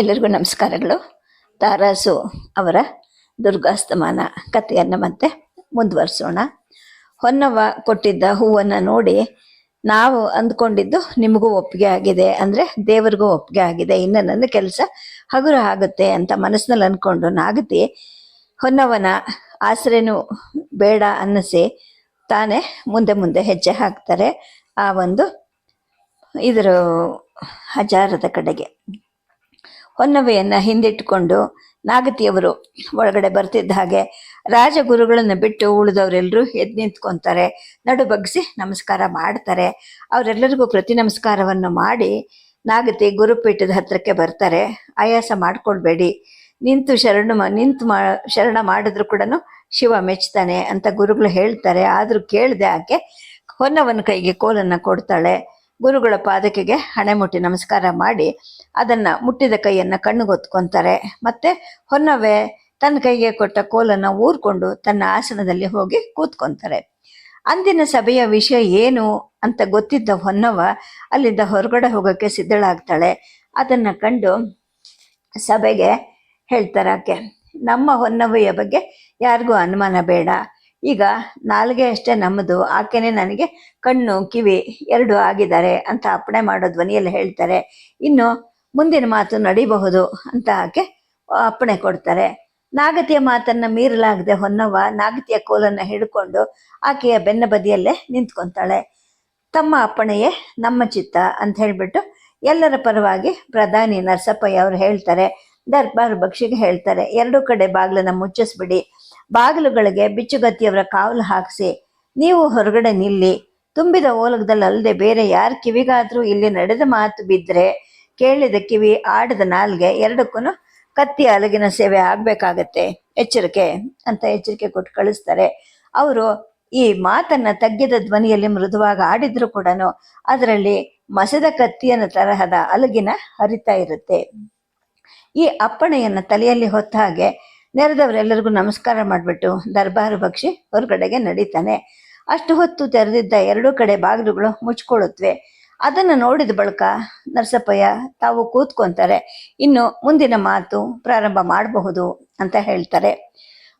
ಎಲ್ಲರಿಗೂ ನಮಸ್ಕಾರಗಳು. ತಾರಾಸು ಅವರ ದುರ್ಗಾಸ್ತಮಾನ ಕಥೆಯನ್ನು ಮತ್ತೆ ಮುಂದುವರಿಸೋಣ. ಹೊನ್ನವ ಕೊಟ್ಟಿದ್ದ ಹೂವನ್ನು ನೋಡಿ ನಾವು ಅಂದ್ಕೊಂಡಿದ್ದು ನಿಮಗೂ ಒಪ್ಪಿಗೆ ಆಗಿದೆ ಅಂದರೆ ದೇವರಿಗೂ ಒಪ್ಪಿಗೆ ಆಗಿದೆ. ಇನ್ನು ನನ್ನ ಕೆಲಸ ಹಗುರ ಆಗುತ್ತೆ ಅಂತ ಮನಸ್ಸಿನಲ್ಲಿ ಅಂದ್ಕೊಂಡು ನಾಗತಿ ಹೊನ್ನವನ ಆಸರೆನೂ ಬೇಡ ಅನ್ನಿಸಿ ತಾನೇ ಮುಂದೆ ಮುಂದೆ ಹೆಜ್ಜೆ ಹಾಕ್ತಾರೆ ಆ ಒಂದು ಇದರ ಹಜಾರದ ಕಡೆಗೆ. ಹೊನ್ನವೆಯನ್ನು ಹಿಂದಿಟ್ಟುಕೊಂಡು ನಾಗತಿಯವರು ಒಳಗಡೆ ಬರ್ತಿದ್ದ ಹಾಗೆ ರಾಜಗುರುಗಳನ್ನು ಬಿಟ್ಟು ಉಳಿದವರೆಲ್ಲರೂ ಎದ್ದು ನಿಂತ್ಕೊಂತಾರೆ, ನಡು ಬಗ್ಗಿಸಿ ನಮಸ್ಕಾರ ಮಾಡ್ತಾರೆ. ಅವರೆಲ್ಲರಿಗೂ ಪ್ರತಿ ನಮಸ್ಕಾರವನ್ನು ಮಾಡಿ ನಾಗತಿ ಗುರುಪೀಠದ ಹತ್ರಕ್ಕೆ ಬರ್ತಾರೆ. ಆಯಾಸ ಮಾಡ್ಕೊಳ್ಬೇಡಿ. ನಿಂತು ಶರಣ ನಿಂತು ಮಾ, ಶರಣ ಮಾಡಿದ್ರು ಕೂಡ ಶಿವ ಮೆಚ್ತಾನೆ ಅಂತ ಗುರುಗಳು ಹೇಳ್ತಾರೆ. ಆದರೂ ಕೇಳದೆ ಆಕೆ ಹೊನ್ನವನ ಕೈಗೆ ಕೋಲನ್ನು ಕೊಡ್ತಾಳೆ. ಗುರುಗಳ ಪಾದಕೆಗೆ ಹಣೆ ಮುಟ್ಟಿ ನಮಸ್ಕಾರ ಮಾಡಿ ಅದನ್ನ ಮುಟ್ಟಿದ ಕೈಯನ್ನ ಕಣ್ಣುಗೊತ್ಕೊಂತಾರೆ. ಮತ್ತೆ ಹೊನ್ನವೆ ತನ್ನ ಕೈಗೆ ಕೊಟ್ಟ ಕೋಲನ್ನು ಊರ್ಕೊಂಡು ತನ್ನ ಆಸನದಲ್ಲಿ ಹೋಗಿ ಕೂತ್ಕೊಂತಾರೆ. ಅಂದಿನ ಸಭೆಯ ವಿಷಯ ಏನು ಅಂತ ಗೊತ್ತಿದ್ದ ಹೊನ್ನವ ಅಲ್ಲಿಂದ ಹೊರಗಡೆ ಹೋಗೋಕ್ಕೆ ಸಿದ್ಧಳಾಗ್ತಾಳೆ. ಅದನ್ನ ಕಂಡು ಸಭೆಗೆ ಹೇಳ್ತಾರೆ ನಮ್ಮ ಹೊನ್ನವೆಯ ಬಗ್ಗೆ ಯಾರಿಗೂ ಅನುಮಾನ ಬೇಡ. ಈಗ ನಾಲ್ಗೆ ಅಷ್ಟೇ ನಮ್ಮದು, ಆಕೆನೆ ನನಗೆ ಕಣ್ಣು, ಕಿವಿ ಎರಡು ಆಗಿದ್ದಾರೆ ಅಂತ ಅಪ್ಪಣೆ ಮಾಡೋ ಧ್ವನಿಯಲ್ಲಿ ಹೇಳ್ತಾರೆ. ಇನ್ನು ಮುಂದಿನ ಮಾತು ನಡಿಬಹುದು ಅಂತ ಆಕೆ ಅಪ್ಪಣೆ ಕೊಡ್ತಾರೆ. ನಾಗತಿಯ ಮಾತನ್ನ ಮೀರಲಾಗದೆ ಹೊನ್ನವ ನಾಗತಿಯ ಕೋಲನ್ನ ಹಿಡ್ಕೊಂಡು ಆಕೆಯ ಬೆನ್ನ ಬದಿಯಲ್ಲೇ ನಿಂತ್ಕೊತಾಳೆ. ತಮ್ಮ ಅಪ್ಪಣೆಯೇ ನಮ್ಮ ಚಿತ್ತ ಅಂತ ಹೇಳಿಬಿಟ್ಟು ಎಲ್ಲರ ಪರವಾಗಿ ಪ್ರಧಾನಿ ನರಸಪ್ಪಯ್ಯ ಅವರು ಹೇಳ್ತಾರೆ. ದರ್ಬಾರ್ ಬಕ್ಷಿಗೆ ಹೇಳ್ತಾರೆ, ಎರಡೂ ಕಡೆ ಬಾಗ್ಲನ್ನ ಮುಚ್ಚಿಸ್ಬಿಡಿ ಬಾಗಿಲುಗಳಿಗೆ ಬಿಚ್ಚುಗತ್ತಿಯವರ ಕಾವಲು ಹಾಕಿಸಿ, ನೀವು ಹೊರಗಡೆ ನಿಲ್ಲಿ. ತುಂಬಿದ ಓಲಗದಲ್ಲಿ ಅಲ್ಲದೆ ಬೇರೆ ಯಾರ ಕಿವಿಗಾದ್ರೂ ಇಲ್ಲಿ ನಡೆದ ಮಾತು ಬಿದ್ದರೆ ಕೇಳಿದ ಕಿವಿ ಆಡದ ನಾಲ್ಗೆ ಎರಡಕ್ಕೂ ಕತ್ತಿ ಅಲಗಿನ ಸೇವೆ ಆಗ್ಬೇಕಾಗತ್ತೆ. ಎಚ್ಚರಿಕೆ ಅಂತ ಎಚ್ಚರಿಕೆ ಕೊಟ್ಟು ಕಳಿಸ್ತಾರೆ. ಅವರು ಈ ಮಾತನ್ನ ತಗ್ಗಿದ ಧ್ವನಿಯಲ್ಲಿ ಮೃದುವಾಗಿ ಆಡಿದ್ರು ಕೂಡ ಅದರಲ್ಲಿ ಮಸದ ಕತ್ತಿಯನ ತರಹದ ಅಲಗಿನ ಹರಿತಾ ಇರುತ್ತೆ. ಈ ಅಪ್ಪಣೆಯನ್ನ ತಲೆಯಲ್ಲಿ ಹೊತ್ತ ಹಾಗೆ ನೆರೆದವರೆಲ್ಲರಿಗೂ ನಮಸ್ಕಾರ ಮಾಡಿಬಿಟ್ಟು ದರ್ಬಾರು ಬಕ್ಷಿ ಹೊರಗಡೆಗೆ ನಡೀತಾನೆ. ಅಷ್ಟು ಹೊತ್ತು ತೆರೆದಿದ್ದ ಎರಡೂ ಕಡೆ ಬಾಗಿಲುಗಳು ಮುಚ್ಕೊಳ್ಳುತ್ತವೆ ಅದನ್ನು ನೋಡಿದ ಬಳಿಕ ನರಸಪ್ಪಯ್ಯ, ತಾವು ಕೂತ್ಕೊಂತಾರೆ. ಇನ್ನು ಮುಂದಿನ ಮಾತು ಪ್ರಾರಂಭ ಮಾಡಬಹುದು ಅಂತ ಹೇಳ್ತಾರೆ.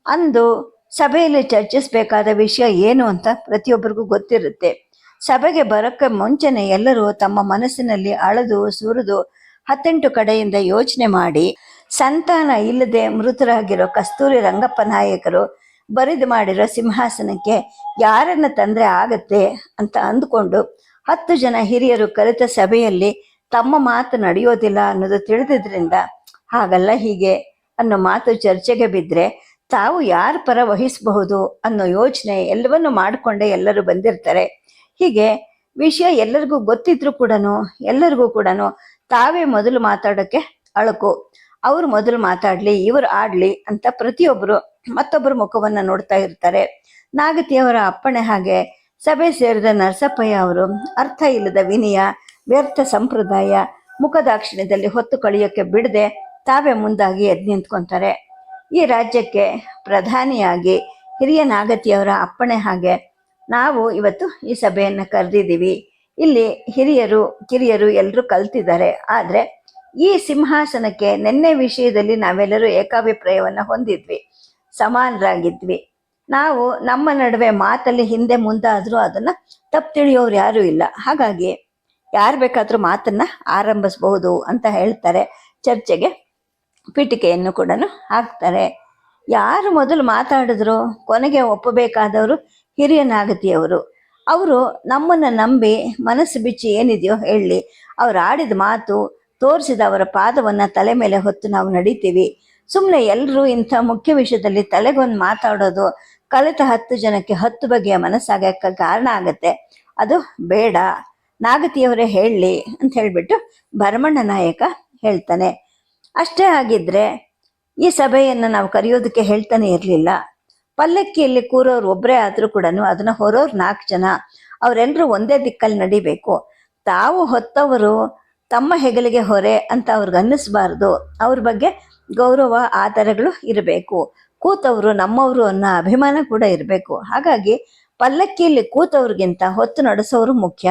ಅಂದು ಸಭೆಯಲ್ಲಿ ಚರ್ಚಿಸಬೇಕಾದ ವಿಷಯ ಏನು ಅಂತ ಪ್ರತಿಯೊಬ್ಬರಿಗೂ ಗೊತ್ತಿರುತ್ತೆ. ಸಭೆಗೆ ಬರೋಕ್ಕೆ ಮುಂಚೆನೆ ಎಲ್ಲರೂ ತಮ್ಮ ಮನಸ್ಸಿನಲ್ಲಿ ಅಳದು, ಸುರಿದು ಹತ್ತೆಂಟು ಕಡೆಯಿಂದ ಯೋಚನೆ ಮಾಡಿ. ಸಂತಾನ ಇಲ್ಲದೆ ಮೃತರಾಗಿರೋ ಕಸ್ತೂರಿ ರಂಗಪ್ಪ ನಾಯಕರು ಬರಿದು ಮಾಡಿರೋ ಸಿಂಹಾಸನಕ್ಕೆ ಯಾರನ್ನ ತಂದ್ರೆ ಆಗತ್ತೆ ಅಂತ ಅಂದುಕೊಂಡು ಹತ್ತು ಜನ ಹಿರಿಯರು ಕಲಿತ ಸಭೆಯಲ್ಲಿ ತಮ್ಮ ಮಾತು ನಡೆಯೋದಿಲ್ಲ ಅನ್ನೋದು ತಿಳಿದಿದ್ರಿಂದ ಹಾಗಲ್ಲ ಹೀಗೆ ಅನ್ನೋ ಮಾತು ಚರ್ಚೆಗೆ ಬಿದ್ದರೆ ತಾವು ಯಾರ ಪರ ವಹಿಸಬಹುದು ಅನ್ನೋ ಯೋಚನೆ ಎಲ್ಲವನ್ನು ಮಾಡಿಕೊಂಡೇ ಎಲ್ಲರೂ ಬಂದಿರ್ತಾರೆ. ಹೀಗೆ ವಿಷಯ ಎಲ್ಲರಿಗೂ ಗೊತ್ತಿದ್ರು ಕೂಡ ಎಲ್ಲರಿಗೂ ಕೂಡ ತಾವೇ ಮೊದಲು ಮಾತಾಡೋಕ್ಕೆ ಅಳಕು. ಅವ್ರು ಮೊದಲು ಮಾತಾಡ್ಲಿ, ಇವರು ಆಡ್ಲಿ ಅಂತ ಪ್ರತಿಯೊಬ್ಬರು ಮತ್ತೊಬ್ಬರ ಮುಖವನ್ನ ನೋಡ್ತಾ ಇರ್ತಾರೆ. ನಾಗತಿಯವರ ಅಪ್ಪಣೆ ಹಾಗೆ ಸಭೆ ಸೇರಿದ ನರಸಪ್ಪಯ್ಯ ಅವರು, ಅರ್ಥ ಇಲ್ಲದ ವಿನಯ, ವ್ಯರ್ಥ ಸಂಪ್ರದಾಯ, ಮುಖದಾಕ್ಷಿಣ್ಯದಲ್ಲಿ ಹೊತ್ತು ಕಳೆಯೋಕ್ಕೆ ಬಿಡದೆ ತಾವೇ ಮುಂದಾಗಿ ಎದ್ದು ನಿಂತ್ಕೊಂತಾರೆ. ಈ ರಾಜ್ಯಕ್ಕೆ ಪ್ರಧಾನಿಯಾಗಿ ಹಿರಿಯ ನಾಗತಿಯವರ ಅಪ್ಪಣೆ ಹಾಗೆ ನಾವು ಇವತ್ತು ಈ ಸಭೆಯನ್ನು ಕರೆದಿದ್ದೀವಿ. ಇಲ್ಲಿ ಹಿರಿಯರು, ಕಿರಿಯರು ಎಲ್ಲರೂ ಕಲ್ತಿದ್ದಾರೆ. ಆದರೆ ಈ ಸಿಂಹಾಸನಕ್ಕೆ ನಿನ್ನೆ ವಿಷಯದಲ್ಲಿ ನಾವೆಲ್ಲರೂ ಏಕಾಭಿಪ್ರಾಯವನ್ನು ಹೊಂದಿದ್ವಿ. ಸಮಾನರಾಗಿದ್ವಿ. ನಾವು ನಮ್ಮ ನಡುವೆ ಮಾತಲ್ಲಿ ಹಿಂದೆ ಮುಂದಾದರೂ ಅದನ್ನ ತಪ್ಪು ತಿಳಿಯೋರು ಯಾರೂ ಇಲ್ಲ. ಹಾಗಾಗಿ ಯಾರು ಬೇಕಾದರೂ ಮಾತನ್ನ ಆರಂಭಿಸಬಹುದು ಅಂತ ಹೇಳ್ತಾರೆ. ಚರ್ಚೆಗೆ ಪೀಠಿಕೆಯನ್ನು ಕೂಡ ಹಾಕ್ತಾರೆ. ಯಾರು ಮೊದಲು ಮಾತಾಡಿದ್ರು ಕೊನೆಗೆ ಒಪ್ಪಬೇಕಾದವರು ಹಿರಿಯ ನಾಗತಿಯವರು ಅವರು ನಮ್ಮನ್ನು ನಂಬಿ ಮನಸ್ಸು ಬಿಚ್ಚಿ ಏನಿದೆಯೋ ಹೇಳಿ. ಅವ್ರು ಆಡಿದ ಮಾತು ತೋರಿಸಿದ ಅವರ ಪಾದವನ್ನ ತಲೆ ಮೇಲೆ ಹೊತ್ತು ನಾವು ನಡೀತೀವಿ. ಸುಮ್ಮನೆ ಎಲ್ಲರೂ ಇಂಥ ಮುಖ್ಯ ವಿಷಯದಲ್ಲಿ ತಲೆಗೊಂದು ಮಾತಾಡೋದು ಕಲಿತ ಹತ್ತು ಜನಕ್ಕೆ ಹತ್ತು ಬಗೆಯ ಮನಸ್ಸಾಗಕ್ಕೆ ಕಾರಣ ಆಗುತ್ತೆ. ಅದು ಬೇಡ. ನಾಗತಿಯವರೇ ಹೇಳಲಿ ಅಂತ ಹೇಳಿಬಿಟ್ಟು ಭರಮಣ್ಣ ನಾಯಕ ಹೇಳ್ತಾನೆ. ಅಷ್ಟೇ ಆಗಿದ್ರೆ ಈ ಸಭೆಯನ್ನು ನಾವು ಕರೆಯೋದಕ್ಕೆ ಹೇಳ್ತಾನೆ ಇರಲಿಲ್ಲ. ಪಲ್ಲಕ್ಕಿಯಲ್ಲಿ ಕೂರೋರು ಒಬ್ಬರೇ ಆದರೂ ಕೂಡ ಅದನ್ನ ಹೊರೋರು ನಾಲ್ಕು ಜನ. ಅವರೆಲ್ಲರೂ ಒಂದೇ ದಿಕ್ಕಲ್ಲಿ ನಡಿಬೇಕು. ತಾವು ಹೊತ್ತವರು ತಮ್ಮ ಹೆಗಲಿಗೆ ಹೊರೆ ಅಂತ ಅವ್ರಿಗೆ ಅನ್ನಿಸ್ಬಾರ್ದು. ಅವ್ರ ಬಗ್ಗೆ ಗೌರವ ಆಧಾರಗಳು ಇರಬೇಕು. ಕೂತವರು ನಮ್ಮವರು ಅನ್ನೋ ಅಭಿಮಾನ ಕೂಡ ಇರಬೇಕು. ಹಾಗಾಗಿ ಪಲ್ಲಕ್ಕಿಯಲ್ಲಿ ಕೂತವ್ರಿಗಿಂತ ಹೊತ್ತು ನಡೆಸೋರು ಮುಖ್ಯ.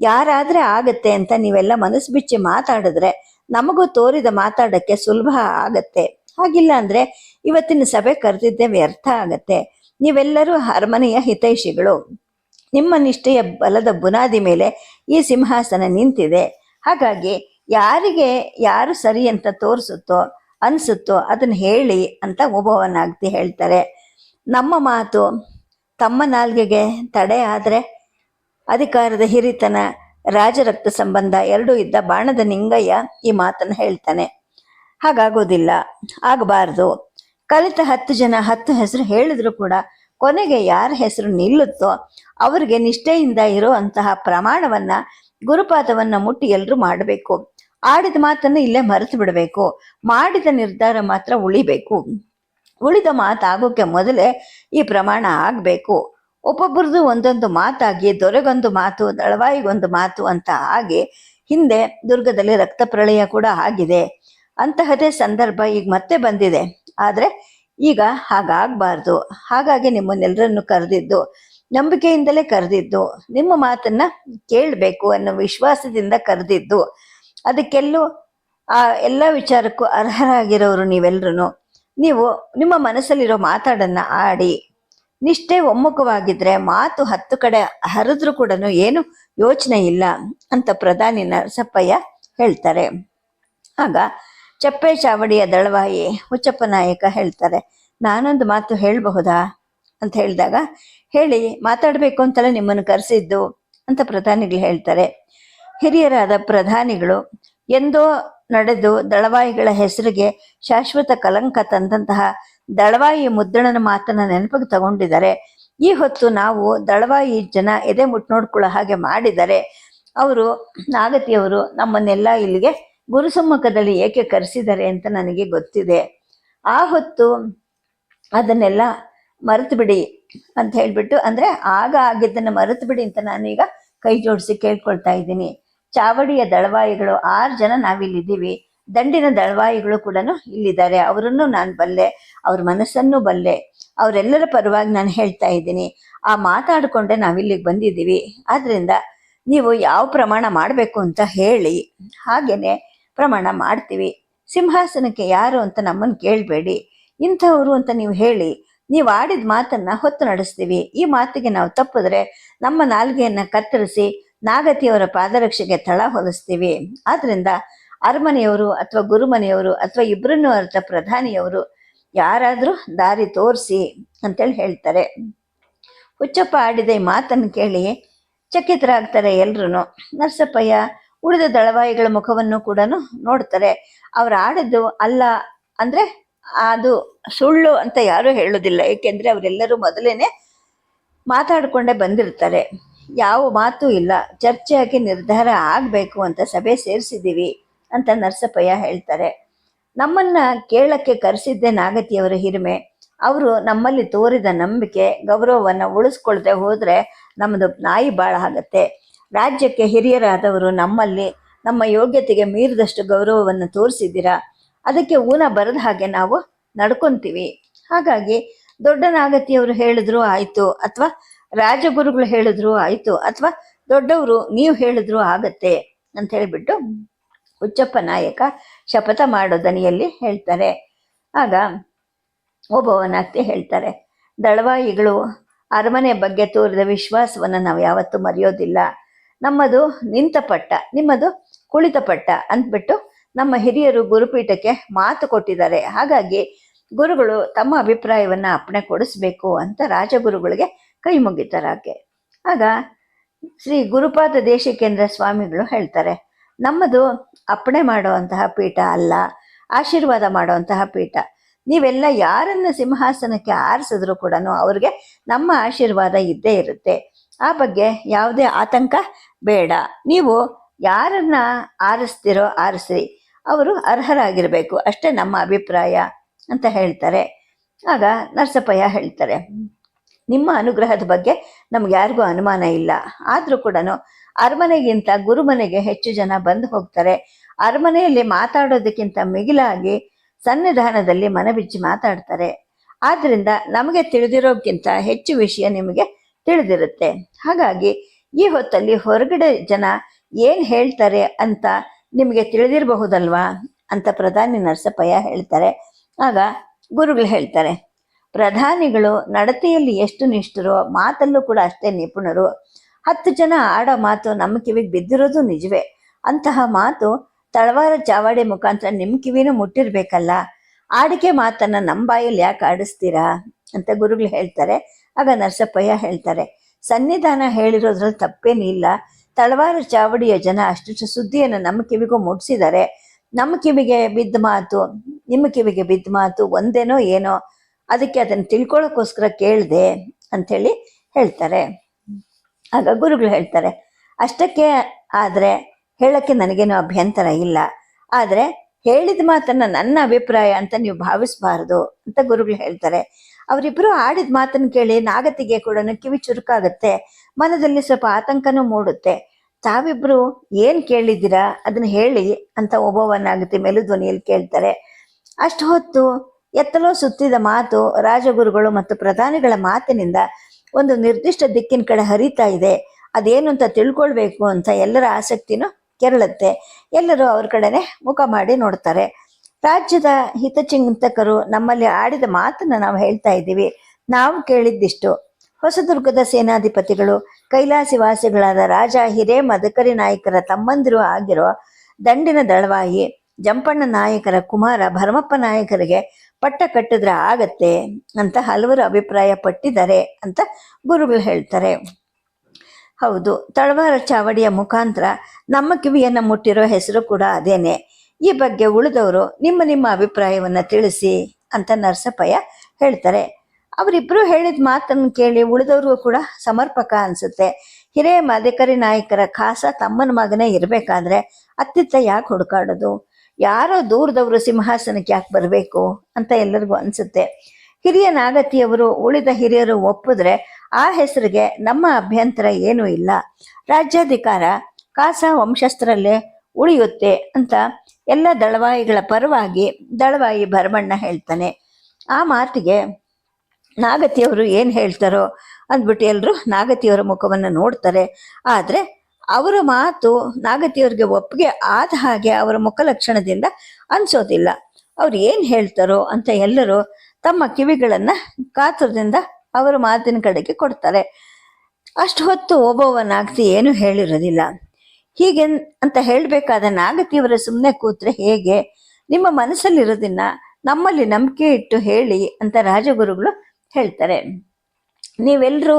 ಯಾರಾದರೆ ಆಗತ್ತೆ ಅಂತ ನೀವೆಲ್ಲ ಮನಸ್ಸು ಬಿಚ್ಚಿ ಮಾತಾಡಿದ್ರೆ ನಮಗೂ ತೋರಿದ ಮಾತಾಡಕ್ಕೆ ಸುಲಭ ಆಗತ್ತೆ. ಹಾಗಿಲ್ಲ ಅಂದ್ರೆ ಇವತ್ತಿನ ಸಭೆ ಕರೆದಿದ್ದೆ ವ್ಯರ್ಥ ಆಗತ್ತೆ. ನೀವೆಲ್ಲರೂ ಅರಮನೆಯ ಹಿತೈಷಿಗಳು. ನಿಮ್ಮ ನಿಷ್ಠೆಯ ಬಲದ ಬುನಾದಿ ಮೇಲೆ ಈ ಸಿಂಹಾಸನ ನಿಂತಿದೆ. ಹಾಗಾಗಿ ಯಾರಿಗೆ ಯಾರು ಸರಿ ಅಂತ ತೋರಿಸುತ್ತೋ, ಅನಿಸುತ್ತೋ ಅದನ್ನು ಹೇಳಿ ಅಂತ ಒಬ್ಬವನಾಗ್ತಿ ಹೇಳ್ತಾರೆ. ನಮ್ಮ ಮಾತು ತಮ್ಮ ನಾಲ್ಗೆಗೆ ತಡೆ ಆದರೆ ಅಧಿಕಾರದ ಹಿರಿತನ, ರಾಜರಕ್ತ ಸಂಬಂಧ ಎರಡೂ ಇದ್ದ ಬಾಣದ ನಿಂಗಯ್ಯ ಈ ಮಾತನ್ನು ಹೇಳ್ತಾನೆ. ಹಾಗಾಗೋದಿಲ್ಲ, ಆಗಬಾರ್ದು. ಕಲಿತ ಹತ್ತು ಜನ ಹತ್ತು ಹೆಸರು ಹೇಳಿದ್ರು ಕೂಡ ಕೊನೆಗೆ ಯಾರ ಹೆಸರು ನಿಲ್ಲುತ್ತೋ, ಅವರಿಗೆ ನಿಷ್ಠೆಯಿಂದ ಇರೋ ಅಂತಹ ಪ್ರಮಾಣವನ್ನ ಗುರುಪಾದವನ್ನ ಮುಟ್ಟಿ ಎಲ್ಲರೂ ಮಾಡಬೇಕು. ಆಡಿದ ಮಾತನ್ನು ಇಲ್ಲೇ ಮರೆತು ಬಿಡಬೇಕು. ಮಾಡಿದ ನಿರ್ಧಾರ ಮಾತ್ರ ಉಳಿಬೇಕು. ಉಳಿದ ಮಾತಾಗೋಕೆ ಮೊದಲೇ ಈ ಪ್ರಮಾಣ ಆಗಬೇಕು. ಒಬ್ಬೊಬ್ಬರದು ಒಂದೊಂದು ಮಾತಾಗಿ ದೊರೆಗೊಂದು ಮಾತು, ದಳವಾಯಿಗೊಂದು ಮಾತು ಅಂತ ಆಗಿ ಹಿಂದೆ ದುರ್ಗದಲ್ಲಿ ರಕ್ತ ಪ್ರಳಯ ಕೂಡ ಆಗಿದೆ. ಅಂತಹದೇ ಸಂದರ್ಭ ಈಗ ಮತ್ತೆ ಬಂದಿದೆ. ಆದರೆ ಈಗ ಹಾಗಾಗಬಾರ್ದು. ಹಾಗಾಗಿ ನಿಮ್ಮನ್ನೆಲ್ಲರನ್ನು ಕರೆದಿದ್ದು ನಂಬಿಕೆಯಿಂದಲೇ ಕರೆದಿದ್ದು. ನಿಮ್ಮ ಮಾತನ್ನ ಕೇಳಬೇಕು ಅನ್ನೋ ವಿಶ್ವಾಸದಿಂದ ಕರೆದಿದ್ದು. ಅದಕ್ಕೆಲ್ಲೂ ಆ ಎಲ್ಲ ವಿಚಾರಕ್ಕೂ ಅರ್ಹರಾಗಿರೋರು ನೀವೆಲ್ಲರೂ ನೀವು ನಿಮ್ಮ ಮನಸ್ಸಲ್ಲಿರೋ ಮಾತಾಡನ್ನ ಆಡಿ. ನಿಷ್ಠೆ ಒಮ್ಮುಖವಾಗಿದ್ರೆ ಮಾತು ಹತ್ತು ಕಡೆ ಹರಿದ್ರು ಕೂಡ ಏನು ಯೋಚನೆ ಇಲ್ಲ ಅಂತ ಪ್ರಧಾನಿ ನರಸಪ್ಪಯ್ಯ ಹೇಳ್ತಾರೆ. ಆಗ ಚಪ್ಪೆ ಚಾವಡಿಯ ದಳವಾಯಿ ಹುಚ್ಚಪ್ಪ ನಾಯಕ ಹೇಳ್ತಾರೆ, ನಾನೊಂದು ಮಾತು ಹೇಳಬಹುದಾ? ಅಂತ ಹೇಳಿದಾಗ, ಹೇಳಿ, ಮಾತಾಡಬೇಕು ಅಂತಲೇ ನಿಮ್ಮನ್ನು ಕರೆಸಿದ್ದು ಅಂತ ಪ್ರಧಾನಿಗಳು ಹೇಳ್ತಾರೆ. ಹಿರಿಯರಾದ ಪ್ರಧಾನಿಗಳು, ಎಂದೋ ನಡೆದು ದಳವಾಯಿಗಳ ಹೆಸರಿಗೆ ಶಾಶ್ವತ ಕಲಂಕ ತಂದಂತಹ ದಳವಾಯಿ ಮುದ್ದಣನ ಮಾತನ್ನ ನೆನಪಿಗೆ ತಗೊಂಡಿದ್ದಾರೆ ಈ ಹೊತ್ತು ನಾವು ದಳವಾಯಿ ಜನ ಎದೆ ಮುಟ್ಟು ನೋಡ್ಕೊಳ್ಳೋ ಹಾಗೆ ಮಾಡಿದ್ದಾರೆ ಅವರು ನಾಗತಿಯವರು ನಮ್ಮನ್ನೆಲ್ಲ ಇಲ್ಲಿಗೆ ಗುರುಸಮ್ಮುಖದಲ್ಲಿ ಏಕೆ ಕರೆಸಿದ್ದಾರೆ ಅಂತ ನನಗೆ ಗೊತ್ತಿದೆ. ಆ ಹೊತ್ತು ಅದನ್ನೆಲ್ಲ ಮರೆತು ಬಿಡಿ ಅಂತ ಹೇಳ್ಬಿಟ್ಟು, ಅಂದ್ರೆ ಆಗ ಆಗಿದ್ದನ್ನ ಮರೆತು ಬಿಡಿ ಅಂತ ನಾನೀಗ ಕೈ ಜೋಡಿಸಿ ಕೇಳ್ಕೊಳ್ತಾ ಇದ್ದೀನಿ. ಚಾವಡಿಯ ದಳವಾಯಿಗಳು ಆರು ಜನ ನಾವಿಲ್ಲಿದ್ದೀವಿ. ದಂಡಿನ ದಳವಾಯಿಗಳು ಕೂಡ ಇಲ್ಲಿದ್ದಾರೆ. ಅವರನ್ನು ನಾನು ಬಲ್ಲೆ, ಅವ್ರ ಮನಸ್ಸನ್ನು ಬಲ್ಲೆ, ಅವರೆಲ್ಲರ ಪರವಾಗಿ ನಾನು ಹೇಳ್ತಾ ಇದ್ದೀನಿ. ಆ ಮಾತಾಡಿಕೊಂಡೆ ನಾವಿಲ್ಲಿಗೆ ಬಂದಿದ್ದೀವಿ. ಆದ್ದರಿಂದ ನೀವು ಯಾವ ಪ್ರಮಾಣ ಮಾಡಬೇಕು ಅಂತ ಹೇಳಿ. ಹಾಗೇನೆ ಪ್ರಮಾಣ ಮಾಡ್ತೀವಿ. ಸಿಂಹಾಸನಕ್ಕೆ ಯಾರು ಅಂತ ನಮ್ಮನ್ನು ಕೇಳಬೇಡಿ. ಇಂಥವ್ರು ಅಂತ ನೀವು ಹೇಳಿ. ನೀವು ಆಡಿದ ಮಾತನ್ನ ಹೊತ್ತು ನಡೆಸ್ತೀವಿ. ಈ ಮಾತಿಗೆ ನಾವು ತಪ್ಪಿದ್ರೆ ನಮ್ಮ ನಾಲ್ಗೆಯನ್ನ ಕತ್ತರಿಸಿ ನಾಗತಿಯವರ ಪಾದರಕ್ಷೆಗೆ ತಳ ಹೊಲಿಸ್ತೀವಿ. ಆದ್ರಿಂದ ಅರಮನೆಯವರು ಅಥವಾ ಗುರುಮನೆಯವರು ಅಥವಾ ಇಬ್ಬರನ್ನೂ ಅರ್ಥ ಪ್ರಧಾನಿಯವರು ಯಾರಾದರೂ ದಾರಿ ತೋರಿಸಿ ಅಂತೇಳಿ ಹೇಳ್ತಾರೆ. ಹುಚ್ಚಪ್ಪ ಆಡಿದ ಈ ಮಾತನ್ನು ಕೇಳಿ ಚಕಿತರಾಗ್ತಾರೆ ಎಲ್ರು ನರಸಪ್ಪಯ್ಯ ಉಳಿದ ದಳವಾಯಿಗಳ ಮುಖವನ್ನು ಕೂಡ ನೋಡ್ತಾರೆ. ಅವ್ರು ಆಡಿದ್ದು ಅಲ್ಲ ಅಂದ್ರೆ ಅದು ಸುಳ್ಳು ಅಂತ ಯಾರೂ ಹೇಳೋದಿಲ್ಲ. ಏಕೆಂದರೆ ಅವರೆಲ್ಲರೂ ಮೊದಲೇನೆ ಮಾತಾಡ್ಕೊಂಡೇ ಬಂದಿರ್ತಾರೆ. ಯಾವ ಮಾತು ಇಲ್ಲ. ಚರ್ಚೆಯಾಗಿ ನಿರ್ಧಾರ ಆಗಬೇಕು ಅಂತ ಸಭೆ ಸೇರಿಸಿದ್ದೀವಿ ಅಂತ ನರಸಪ್ಪಯ್ಯ ಹೇಳ್ತಾರೆ. ನಮ್ಮನ್ನ ಕೇಳಕ್ಕೆ ಕರೆಸಿದ್ದೆ ನಾಗತಿಯವರ ಹಿರಿಮೆ. ಅವರು ನಮ್ಮಲ್ಲಿ ತೋರಿದ ನಂಬಿಕೆ, ಗೌರವವನ್ನು ಉಳಿಸ್ಕೊಳ್ದೆ ಹೋದ್ರೆ ನಮ್ಮದು ನಾಯಿ ಬಾಳ ಆಗತ್ತೆ. ರಾಜ್ಯಕ್ಕೆ ಹಿರಿಯರಾದವರು ನಮ್ಮಲ್ಲಿ ನಮ್ಮ ಯೋಗ್ಯತೆಗೆ ಮೀರಿದಷ್ಟು ಗೌರವವನ್ನು ತೋರಿಸಿದ್ದೀರಾ? ಅದಕ್ಕೆ ಊನ ಬರದ ಹಾಗೆ ನಾವು ನಡ್ಕೊಂತೀವಿ. ಹಾಗಾಗಿ ದೊಡ್ಡ ನಾಗತಿಯವರು ಹೇಳಿದ್ರು ಆಯಿತು ಅಥವಾ ರಾಜಗುರುಗಳು ಹೇಳಿದ್ರು ಆಯಿತು ಅಥವಾ ದೊಡ್ಡವರು ನೀವು ಹೇಳಿದ್ರು ಆಗತ್ತೆ ಅಂತ ಹೇಳಿಬಿಟ್ಟು ಹುಚ್ಚಪ್ಪ ನಾಯಕ ಶಪಥ ಮಾಡೋ ದನಿಯಲ್ಲಿ ಹೇಳ್ತಾರೆ. ಆಗ ಒಬ್ಬವನಾಗ್ತಿ ಹೇಳ್ತಾರೆ, ದಳವಾಯಿಗಳು, ಅರಮನೆ ಬಗ್ಗೆ ತೋರಿದ ವಿಶ್ವಾಸವನ್ನು ನಾವು ಯಾವತ್ತೂ ಮರೆಯೋದಿಲ್ಲ. ನಮ್ಮದು ನಿಂತ ಪಟ್ಟ ನಿಮ್ಮದು ಕುಳಿತ ಪಟ್ಟ ಅಂದ್ಬಿಟ್ಟು ನಮ್ಮ ಹಿರಿಯರು ಗುರುಪೀಠಕ್ಕೆ ಮಾತು ಕೊಟ್ಟಿದ್ದಾರೆ. ಹಾಗಾಗಿ ಗುರುಗಳು ತಮ್ಮ ಅಭಿಪ್ರಾಯವನ್ನ ಅಪ್ಪಣೆ ಕೊಡಿಸ್ಬೇಕು ಅಂತ ರಾಜಗುರುಗಳಿಗೆ ಕೈ ಮುಗಿತಾರಾಕೆ ಆಗ ಶ್ರೀ ಗುರುಪಾದ ದೇಶಿಕೇಂದ್ರ ಸ್ವಾಮಿಗಳು ಹೇಳ್ತಾರೆ, ನಮ್ಮದು ಅಪ್ಪಣೆ ಮಾಡುವಂತಹ ಪೀಠ ಅಲ್ಲ, ಆಶೀರ್ವಾದ ಮಾಡುವಂತಹ ಪೀಠ. ನೀವೆಲ್ಲ ಯಾರನ್ನ ಸಿಂಹಾಸನಕ್ಕೆ ಆರಿಸಿದ್ರು ಕೂಡ ಅವ್ರಿಗೆ ನಮ್ಮ ಆಶೀರ್ವಾದ ಇದ್ದೇ ಇರುತ್ತೆ. ಆ ಬಗ್ಗೆ ಯಾವುದೇ ಆತಂಕ ಬೇಡ. ನೀವು ಯಾರನ್ನ ಆರಿಸ್ತಿರೋ ಆರಿಸ್ರಿ. ಅವರು ಅರ್ಹರಾಗಿರಬೇಕು. ಅಷ್ಟೇ ನಮ್ಮ ಅಭಿಪ್ರಾಯ ಅಂತ ಹೇಳ್ತಾರೆ. ಆಗ ನರಸಪ್ಪಯ್ಯ ಹೇಳ್ತಾರೆ, ನಿಮ್ಮ ಅನುಗ್ರಹದ ಬಗ್ಗೆ ನಮ್ಗೆ ಯಾರಿಗೂ ಅನುಮಾನ ಇಲ್ಲ. ಆದರೂ ಕೂಡ ಅರಮನೆಗಿಂತ ಗುರುಮನೆಗೆ ಹೆಚ್ಚು ಜನ ಬಂದು ಹೋಗ್ತಾರೆ. ಅರಮನೆಯಲ್ಲಿ ಮಾತಾಡೋದಕ್ಕಿಂತ ಮಿಗಿಲಾಗಿ ಸನ್ನಿಧಾನದಲ್ಲಿ ಮನಬಿಚ್ಚಿ ಮಾತಾಡ್ತಾರೆ. ಆದ್ದರಿಂದ ನಮಗೆ ತಿಳಿದಿರೋಕ್ಕಿಂತ ಹೆಚ್ಚು ವಿಷಯ ನಿಮಗೆ ತಿಳಿದಿರುತ್ತೆ. ಹಾಗಾಗಿ ಈ ಹೊತ್ತಲ್ಲಿ ಹೊರಗಡೆ ಜನ ಏನು ಹೇಳ್ತಾರೆ ಅಂತ ನಿಮಗೆ ತಿಳಿದಿರಬಹುದಲ್ವಾ? ಅಂತ ಪ್ರಧಾನಿ ನರಸಪ್ಪಯ್ಯ ಹೇಳ್ತಾರೆ. ಆಗ ಗುರುಗಳು ಹೇಳ್ತಾರೆ, ಪ್ರಧಾನಿಗಳು ನಡತೆಯಲ್ಲಿ ಎಷ್ಟು ನಿಷ್ಠರು ಮಾತಲ್ಲೂ ಕೂಡ ಅಷ್ಟೇ ನಿಪುಣರು. ಹತ್ತು ಜನ ಆಡೋ ಮಾತು ನಮ್ಮ ಕಿವಿಗೆ ಬಿದ್ದಿರೋದು ನಿಜವೇ. ಅಂತಹ ಮಾತು ತಳವಾರ ಚಾವಾಡಿ ಮುಖಾಂತರ ನಿಮ್ಮ ಕಿವಿನೂ ಮುಟ್ಟಿರ್ಬೇಕಲ್ಲ. ಆಡಿಕೆ ಮಾತನ್ನ ನಮ್ಮ ಬಾಯಲ್ಲಿ ಯಾಕೆ ಆಡಿಸ್ತೀರಾ? ಅಂತ ಗುರುಗಳು ಹೇಳ್ತಾರೆ. ಆಗ ನರಸಪ್ಪಯ್ಯ ಹೇಳ್ತಾರೆ, ಸನ್ನಿಧಾನ ಹೇಳಿರೋದ್ರಲ್ಲಿ ತಪ್ಪೇನಿಲ್ಲ ತಳವಾರ ಚಾವಡಿಯ ಜನ ಅಷ್ಟು ಸುದ್ದಿಯನ್ನು ನಮ್ಮ ಕಿವಿಗೂ ಮುಟ್ಸಿದ್ದಾರೆ ನಮ್ಮ ಕಿವಿಗೆ ಬಿದ್ದ ಮಾತು, ನಿಮ್ಮ ಕಿವಿಗೆ ಬಿದ್ದ ಮಾತು ಒಂದೇನೋ ಏನೋ, ಅದಕ್ಕೆ ಅದನ್ನು ತಿಳ್ಕೊಳ್ಳೋಕ್ಕೋಸ್ಕರ ಕೇಳಿದೆ ಅಂಥೇಳಿ ಹೇಳ್ತಾರೆ. ಆಗ ಗುರುಗಳು ಹೇಳ್ತಾರೆ, ಅಷ್ಟಕ್ಕೆ ಆದರೆ ಹೇಳಕ್ಕೆ ನನಗೇನು ಅಭ್ಯಂತರ ಇಲ್ಲ, ಆದರೆ ಹೇಳಿದ ಮಾತನ್ನು ನನ್ನ ಅಭಿಪ್ರಾಯ ಅಂತ ನೀವು ಭಾವಿಸಬಾರ್ದು ಅಂತ ಗುರುಗಳು ಹೇಳ್ತಾರೆ. ಅವರಿಬ್ಬರು ಆಡಿದ ಮಾತನ್ನು ಕೇಳಿ ನಾಗತಿಗೆ ಕೂಡ ಕಿವಿ ಚುರುಕಾಗುತ್ತೆ, ಮನದಲ್ಲಿ ಸ್ವಲ್ಪ ಆತಂಕನೂ ಮೂಡುತ್ತೆ. ತಾವಿಬ್ರು ಏನ್ ಕೇಳಿದ್ದೀರಾ? ಅದನ್ನ ಹೇಳಿ ಅಂತ ಒಬ್ಬವನ್ನಾಗುತ್ತೆ ಮೇಲು ಧ್ವನಿಯಲ್ಲಿ ಕೇಳ್ತಾರೆ. ಅಷ್ಟು ಹೊತ್ತು ಎತ್ತಲೋ ಸುತ್ತಿದ ಮಾತು ರಾಜಗುರುಗಳು ಮತ್ತು ಪ್ರಧಾನಿಗಳ ಮಾತಿನಿಂದ ಒಂದು ನಿರ್ದಿಷ್ಟ ದಿಕ್ಕಿನ ಕಡೆ ಹರಿತಾ ಇದೆ. ಅದೇನು ಅಂತ ತಿಳ್ಕೊಳ್ಬೇಕು ಅಂತ ಎಲ್ಲರ ಆಸಕ್ತಿನೂ ಕೆರಳುತ್ತೆ. ಎಲ್ಲರೂ ಅವ್ರ ಕಡೆನೆ ಮುಖ ಮಾಡಿ ನೋಡ್ತಾರೆ. ರಾಜ್ಯದ ಹಿತಚಿಂತಕರು ನಮ್ಮಲ್ಲಿ ಆಡಿದ ಮಾತನ್ನ ನಾವು ಹೇಳ್ತಾ ಇದ್ದೀವಿ. ನಾವು ಕೇಳಿದ್ದಿಷ್ಟು. ಹೊಸದುರ್ಗದ ಸೇನಾಧಿಪತಿಗಳು, ಕೈಲಾಸಿವಾಸಿಗಳಾದ ರಾಜ, ಹಿರೇ ಮದಕರಿ ನಾಯಕರ ತಮ್ಮಂದಿರು ಆಗಿರೋ ದಂಡಿನ ದಳವಾಯಿ ಜಂಪಣ್ಣ ನಾಯಕರ ಕುಮಾರ ಭರಮಪ್ಪ ನಾಯಕರಿಗೆ ಪಟ್ಟ ಕಟ್ಟಿದ್ರೆ ಆಗತ್ತೆ ಅಂತ ಹಲವರು ಅಭಿಪ್ರಾಯ ಪಟ್ಟಿದ್ದಾರೆ ಅಂತ ಗುರುಗಳು ಹೇಳ್ತಾರೆ. ಹೌದು, ತಳವಾರ ಚಾವಡಿಯ ಮುಖಾಂತರ ನಮ್ಮ ಕಿವಿಯನ್ನು ಮುಟ್ಟಿರೋ ಹೆಸರು ಕೂಡ ಅದೇನೆ. ಈ ಬಗ್ಗೆ ಉಳಿದವರು ನಿಮ್ಮ ನಿಮ್ಮ ಅಭಿಪ್ರಾಯವನ್ನು ತಿಳಿಸಿ ಅಂತ ನರಸಪ್ಪಯ್ಯ ಹೇಳ್ತಾರೆ. ಅವರಿಬ್ರು ಹೇಳಿದ ಮಾತನ್ನು ಕೇಳಿ ಉಳಿದವ್ರಿಗೂ ಕೂಡ ಸಮರ್ಪಕ ಅನ್ಸುತ್ತೆ. ಹಿರಿಯ ಮಾದಿಕರಿ ನಾಯಕರ ಖಾಸ ತಮ್ಮನ ಮಗನೇ ಇರಬೇಕಾದ್ರೆ ಅತ್ತಿತ್ತ ಯಾಕೆ ಹುಡುಕಾಡೋದು? ಯಾರೋ ದೂರದವರು ಸಿಂಹಾಸನಕ್ಕೆ ಯಾಕೆ ಬರಬೇಕು ಅಂತ ಎಲ್ಲರಿಗೂ ಅನಿಸುತ್ತೆ. ಹಿರಿಯ ನಾಗತಿಯವರು ಉಳಿದ ಹಿರಿಯರು ಒಪ್ಪಿದ್ರೆ ಆ ಹೆಸರಿಗೆ ನಮ್ಮ ಅಭ್ಯಂತರ ಏನೂ ಇಲ್ಲ. ರಾಜ್ಯಾಧಿಕಾರ ಕಾಸ ವಂಶಸ್ಥರಲ್ಲೇ ಉಳಿಯುತ್ತೆ ಅಂತ ಎಲ್ಲ ದಳವಾಯಿಗಳ ಪರವಾಗಿ ದಳವಾಯಿ ಭರಮಣ್ಣ ಹೇಳ್ತಾನೆ. ಆ ಮಾತಿಗೆ ನಾಗತಿಯವರು ಏನು ಹೇಳ್ತಾರೋ ಅಂದ್ಬಿಟ್ಟು ಎಲ್ಲರೂ ನಾಗತಿಯವರ ಮುಖವನ್ನು ನೋಡ್ತಾರೆ. ಆದರೆ ಅವರ ಮಾತು ನಾಗತಿಯವ್ರಿಗೆ ಒಪ್ಪಿಗೆ ಆದ ಹಾಗೆ ಅವರ ಮುಖಲಕ್ಷಣದಿಂದ ಅನ್ಸೋದಿಲ್ಲ. ಅವ್ರು ಏನು ಹೇಳ್ತಾರೋ ಅಂತ ಎಲ್ಲರೂ ತಮ್ಮ ಕಿವಿಗಳನ್ನು ಕಾತುರದಿಂದ ಅವರ ಮಾತಿನ ಕಡೆಗೆ ಕೊಡ್ತಾರೆ. ಅಷ್ಟು ಹೊತ್ತು ಒಬ್ಬೊಬ್ಬ ನಾಗತಿ ಏನು ಹೇಳಿರೋದಿಲ್ಲ. ಹೀಗೆ ಅಂತ ಹೇಳಬೇಕಾದ ನಾಗತಿಯವರ ಸುಮ್ಮನೆ ಕೂತ್ರೆ ಹೇಗೆ? ನಿಮ್ಮ ಮನಸ್ಸಲ್ಲಿರೋದನ್ನ ನಮ್ಮಲ್ಲಿ ನಂಬಿಕೆ ಇಟ್ಟು ಹೇಳಿ ಅಂತ ರಾಜಗುರುಗಳು ಹೇಳ್ತಾರೆ. ನೀವೆಲ್ಲರೂ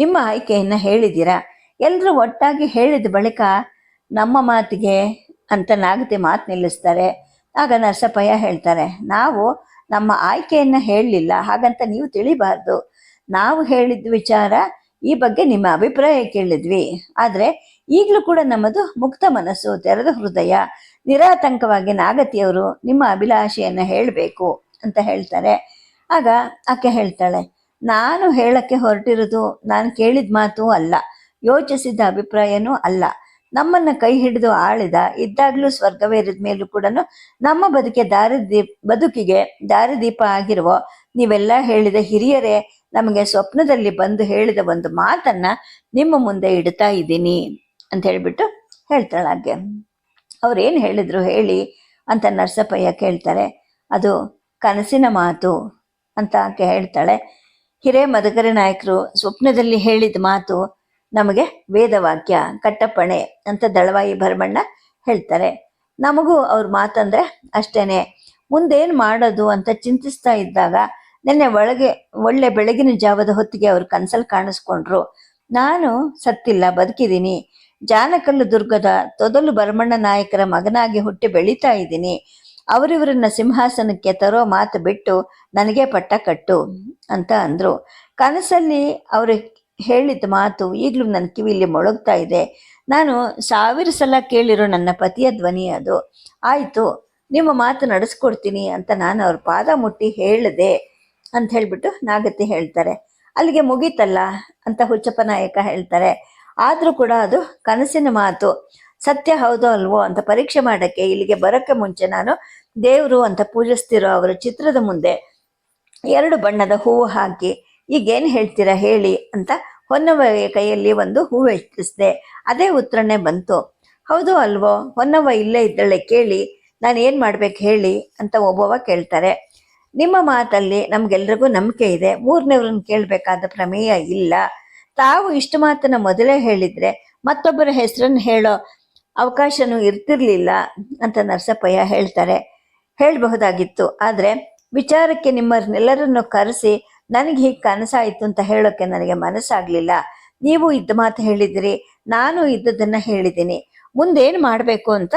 ನಿಮ್ಮ ಆಯ್ಕೆಯನ್ನು ಹೇಳಿದ್ದೀರಾ? ಎಲ್ಲರೂ ಒಟ್ಟಾಗಿ ಹೇಳಿದ ಬಳಿಕ ನಮ್ಮ ಮಾತಿಗೆ ಅಂತ ನಾಗತಿ ಮಾತು ನಿಲ್ಲಿಸ್ತಾರೆ. ಆಗ ನರಸಪ್ಪಯ್ಯ ಹೇಳ್ತಾರೆ, ನಾವು ನಮ್ಮ ಆಯ್ಕೆಯನ್ನು ಹೇಳಲಿಲ್ಲ, ಹಾಗಂತ ನೀವು ತಿಳಿಬಾರ್ದು. ನಾವು ಹೇಳಿದ ವಿಚಾರ ಈ ಬಗ್ಗೆ ನಿಮ್ಮ ಅಭಿಪ್ರಾಯ ಕೇಳಿದ್ವಿ. ಆದರೆ ಈಗಲೂ ಕೂಡ ನಮ್ಮದು ಮುಕ್ತ ಮನಸ್ಸು, ತೆರೆದ ಹೃದಯ. ನಿರಾತಂಕವಾಗಿ ನಾಗತಿಯವರು ನಿಮ್ಮ ಅಭಿಲಾಷೆಯನ್ನು ಹೇಳಬೇಕು, ಅಂತ ಹೇಳ್ತಾರೆ. ಆಗ ಆಕೆ ಹೇಳ್ತಾಳೆ, ನಾನು ಹೇಳಕ್ಕೆ ಹೊರಟಿರೋದು ನಾನು ಕೇಳಿದ ಮಾತು ಅಲ್ಲ, ಯೋಚಿಸಿದ ಅಭಿಪ್ರಾಯನೂ ಅಲ್ಲ. ನಮ್ಮನ್ನ ಕೈ ಹಿಡಿದು ಆಳಿದ ಇದ್ದಾಗಲೂ ಸ್ವರ್ಗವೇರಿದ ಮೇಲೂ ಕೂಡ ನಮ್ಮ ಬದುಕೆ ದಾರಿದೀಪ ಬದುಕಿಗೆ ದಾರಿದೀಪ ಆಗಿರುವ ನೀವೆಲ್ಲ ಹೇಳಿದ ಹಿರಿಯರೇ, ನಮಗೆ ಸ್ವಪ್ನದಲ್ಲಿ ಬಂದು ಹೇಳಿದ ಒಂದು ಮಾತನ್ನ ನಿಮ್ಮ ಮುಂದೆ ಇಡ್ತಾ ಇದ್ದೀನಿ ಅಂತ ಹೇಳ್ಬಿಟ್ಟು ಹೇಳ್ತಾಳೆ ಆಕೆ. ಅವ್ರು ಏನು ಹೇಳಿದ್ರು ಹೇಳಿ ಅಂತ ನರಸಪ್ಪಯ್ಯ ಕೇಳ್ತಾರೆ, ಅದು ಕನಸಿನ ಮಾತು ಅಂತ ಆಕೆ ಹೇಳ್ತಾಳೆ. ಹಿರೇ ಮದಕರಿ ನಾಯಕರು ಸ್ವಪ್ನದಲ್ಲಿ ಹೇಳಿದ ಮಾತು ನಮಗೆ ವೇದವಾಕ್ಯ, ಕಟ್ಟಪ್ಪಣೆ ಅಂತ ದಳವಾಯಿ ಭರಮಣ್ಣ ಹೇಳ್ತಾರೆ. ನಮಗೂ ಅವ್ರ ಮಾತಂದ್ರೆ ಅಷ್ಟೇನೆ. ಮುಂದೇನು ಮಾಡೋದು ಅಂತ ಚಿಂತಿಸ್ತಾ ಇದ್ದಾಗ ನಿನ್ನೆ ಒಳಗೆ, ಒಳ್ಳೆ ಬೆಳಗಿನ ಜಾವದ ಹೊತ್ತಿಗೆ ಅವ್ರ ಕನ್ಸಲ್ಲಿ ಕಾಣಿಸ್ಕೊಂಡ್ರು. ನಾನು ಸತ್ತಿಲ್ಲ, ಬದುಕಿದ್ದೀನಿ. ಜಾನಕಲ್ಲು ದುರ್ಗದ ತೊದಲು ಭರಮಣ್ಣ ನಾಯಕರ ಮಗನಾಗಿ ಹುಟ್ಟಿ ಬೆಳೀತಾ ಇದ್ದೀನಿ. ಅವರಿವರನ್ನ ಸಿಂಹಾಸನಕ್ಕೆ ತರೋ ಮಾತು ಬಿಟ್ಟು ನನಗೆ ಪಟ್ಟ ಕಟ್ಟು ಅಂತ ಅಂದರು. ಕನಸಲ್ಲಿ ಅವರು ಹೇಳಿದ ಮಾತು ಈಗಲೂ ನನ್ನ ಕಿವಿಯಲ್ಲಿ ಮೊಳಗ್ತಾ ಇದೆ. ನಾನು ಸಾವಿರ ಸಲ ಕೇಳಿರೋ ನನ್ನ ಪತಿಯ ಧ್ವನಿ ಅದು. ಆಯಿತು, ನಿಮ್ಮ ಮಾತು ನಡೆಸ್ಕೊಡ್ತೀನಿ ಅಂತ ನಾನು ಅವ್ರ ಪಾದ ಮುಟ್ಟಿ ಹೇಳಿದೆ ಅಂತ ಹೇಳಿಬಿಟ್ಟು ನಾಗತಿ ಹೇಳ್ತಾರೆ. ಅಲ್ಲಿಗೆ ಮುಗೀತಲ್ಲ ಅಂತ ಹುಚ್ಚಪ್ಪ ನಾಯಕ ಹೇಳ್ತಾರೆ. ಆದರೂ ಕೂಡ ಅದು ಕನಸಿನ ಮಾತು. ಸತ್ಯ ಹೌದೋ ಅಲ್ವೋ ಅಂತ ಪರೀಕ್ಷೆ ಮಾಡೋಕ್ಕೆ ಇಲ್ಲಿಗೆ ಬರೋಕ್ಕೆ ಮುಂಚೆ ನಾನು ದೇವರು ಅಂತ ಪೂಜಿಸ್ತಿರೋ ಅವರ ಚಿತ್ರದ ಮುಂದೆ ಎರಡು ಬಣ್ಣದ ಹೂವು ಹಾಕಿ, ಈಗೇನು ಹೇಳ್ತೀರಾ ಹೇಳಿ ಅಂತ ಹೊನ್ನವ ಕೈಯಲ್ಲಿ ಒಂದು ಹೂವು ಹೆಚ್ಚಿಸಿದೆ ಅದೇ ಉತ್ತರನೇ ಬಂತು. ಹೌದು ಅಲ್ವೋ ಹೊನ್ನವ ಇಲ್ಲೇ ಇದ್ದಳೆ ಕೇಳಿ, ನಾನು ಏನು ಮಾಡ್ಬೇಕು ಹೇಳಿ ಅಂತ ಒಬ್ಬವ ಕೇಳ್ತಾರೆ. ನಿಮ್ಮ ಮಾತಲ್ಲಿ ನಮ್ಗೆಲ್ರಿಗೂ ನಂಬಿಕೆ ಇದೆ. ಮೂರನೇವ್ರನ್ನ ಕೇಳಬೇಕಾದ ಪ್ರಮೇಯ ಇಲ್ಲ. ತಾವು ಇಷ್ಟು ಮಾತನ್ನ ಮೊದಲೇ ಹೇಳಿದ್ರೆ ಮತ್ತೊಬ್ಬರ ಹೆಸರನ್ನು ಹೇಳೋ ಅವಕಾಶನೂ ಇರ್ತಿರ್ಲಿಲ್ಲ ಅಂತ ನರಸಪ್ಪಯ್ಯ ಹೇಳ್ತಾರೆ. ಹೇಳಬಹುದಾಗಿತ್ತು. ಆದರೆ ವಿಚಾರಕ್ಕೆ ನಿಮ್ಮನ್ನೆಲ್ಲರನ್ನು ಕರೆಸಿ ನನಗೆ ಹೀಗೆ ಕನಸಾಯಿತು ಅಂತ ಹೇಳೋಕ್ಕೆ ನನಗೆ ಮನಸ್ಸಾಗಲಿಲ್ಲ. ನೀವು ಇದ್ದ ಮಾತು ಹೇಳಿದಿರಿ, ನಾನು ಇದ್ದದನ್ನು ಹೇಳಿದ್ದೀನಿ ಮುಂದೇನು ಮಾಡಬೇಕು ಅಂತ